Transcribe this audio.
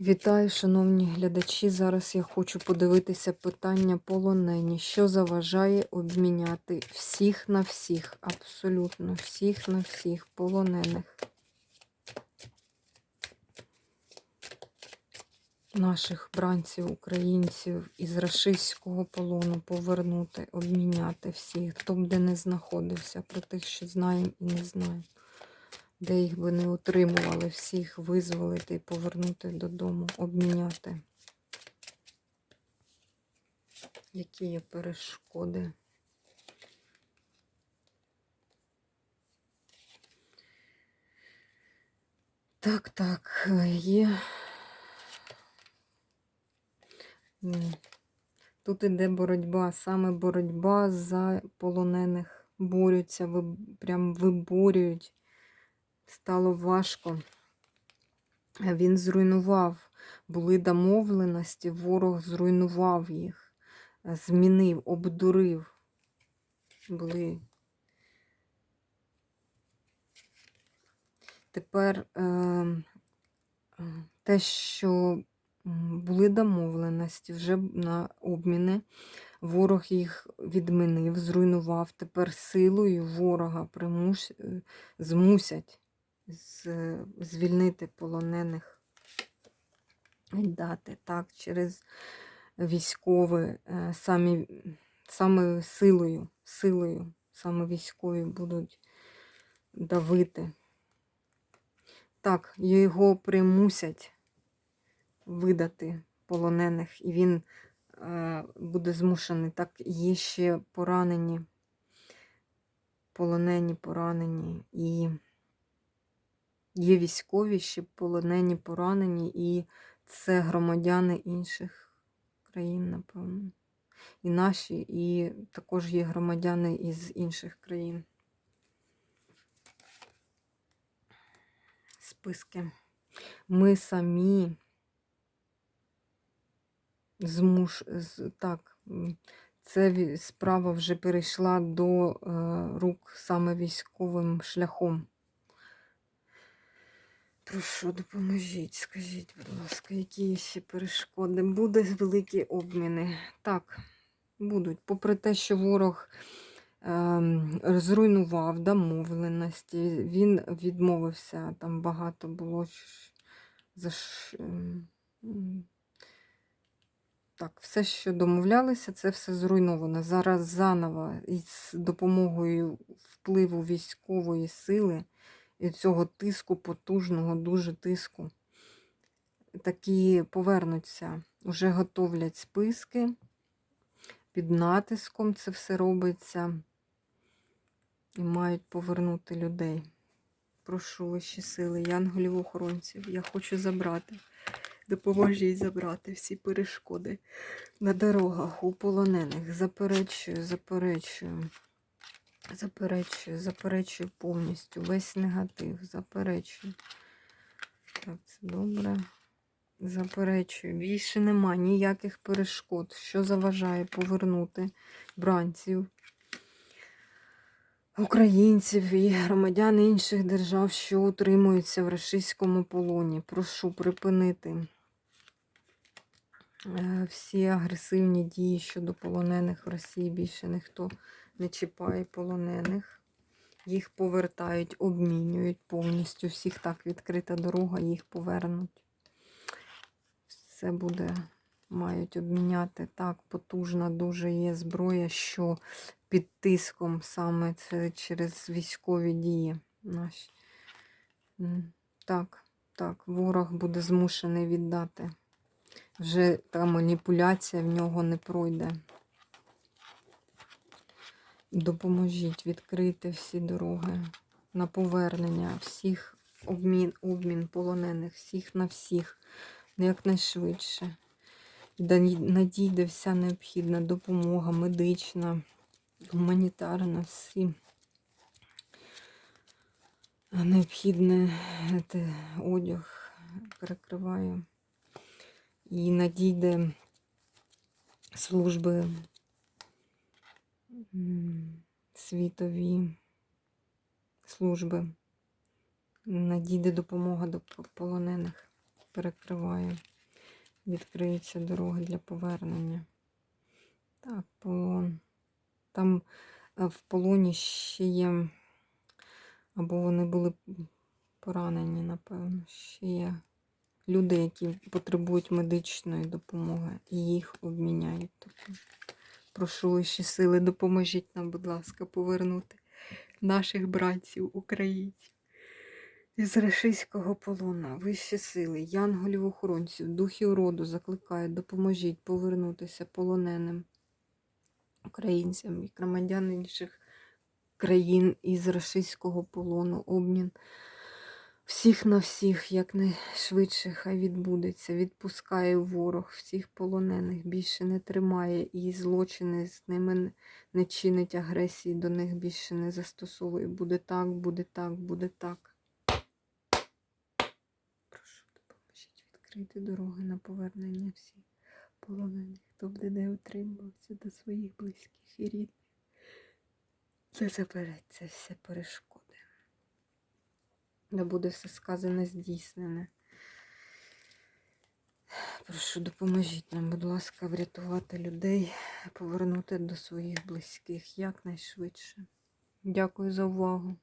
Вітаю, шановні глядачі. Зараз я хочу подивитися питання полонені. Що заважає обміняти всіх на всіх, абсолютно всіх на всіх полонених. Наших бранців, українців із рашистського полону повернути, обміняти всіх, хто б де не знаходився, про тих, що знаємо і не знаємо де їх би не утримували, всіх визволити і повернути додому, обміняти. Які є перешкоди? Так, так, є. Тут іде боротьба, саме боротьба за полонених. Борються, прям виборюють стало важко. Він зруйнував, були домовленості, ворог зруйнував їх, змінив, обдурив. Були. Тепер е, те, що були домовленості вже на обміни, ворог їх відмінив, зруйнував. Тепер силою ворога примус... Е, змусять звільнити полонених, віддати так, через військові, е, самі, саме силою, силою, саме військові будуть давити. Так, його примусять видати полонених, і він е, буде змушений. Так, є ще поранені, полонені, поранені і. Є військові, ще полонені, поранені, і це громадяни інших країн, напевно. І наші, і також є громадяни із інших країн. Списки. Ми самі змуш... Так, це справа вже перейшла до е, рук саме військовим шляхом. Прошу, допоможіть, скажіть, будь ласка, які ще перешкоди? Буде великі обміни. Так, будуть. Попри те, що ворог ем, зруйнував домовленості, він відмовився, там багато було. За ем, так, все, що домовлялися, це все зруйновано. Зараз заново із допомогою впливу військової сили і цього тиску, потужного, дуже тиску. Такі повернуться, вже готовлять списки, під натиском це все робиться і мають повернути людей. Прошу вищі сили, янголів-охоронців, я хочу забрати. Допоможіть забрати всі перешкоди на дорогах у полонених. Заперечую, заперечую. Заперечую, заперечую повністю. Весь негатив. Заперечую. Так, це добре. Заперечую. Більше нема ніяких перешкод, що заважає повернути бранців, українців і громадян інших держав, що утримуються в російському полоні. Прошу припинити всі агресивні дії щодо полонених в Росії більше ніхто не чіпає полонених. Їх повертають, обмінюють повністю. Всіх так відкрита дорога, їх повернуть. Все буде, мають обміняти. Так, потужна дуже є зброя, що під тиском саме це через військові дії наші. Так, так, ворог буде змушений віддати. Вже та маніпуляція в нього не пройде. Допоможіть відкрити всі дороги на повернення, всіх обмін, обмін полонених, всіх на всіх, якнайшвидше. Надійде вся необхідна допомога, медична, гуманітарна, всі. Необхідний одяг перекриваю. І надійде служби світові служби. Надійде допомога до полонених. перекриває. Відкриються дороги для повернення. Так, полон. Там е, в полоні ще є, або вони були поранені, напевно, ще є люди, які потребують медичної допомоги, і їх обміняють також. Прошу вищі сили, допоможіть нам, будь ласка, повернути наших братців, українців. Із рашистського полона, вищі сили, янголів охоронців, духів роду закликають, допоможіть повернутися полоненим українцям і громадян інших країн із рашистського полону, обмін всіх на всіх, якнайшвидше хай відбудеться. Відпускає ворог всіх полонених, більше не тримає і злочини з ними не- чинить агресії, до них більше не застосовує. Буде так, буде так, буде так. Прошу, допоможіть відкрити дороги на повернення всіх полонених, хто буде не утримувався до своїх близьких і рідних. Це забереться все перешкоди. Да буде все сказане, здійснене. Прошу, допоможіть нам, будь ласка, врятувати людей, повернути до своїх близьких якнайшвидше. Дякую за увагу.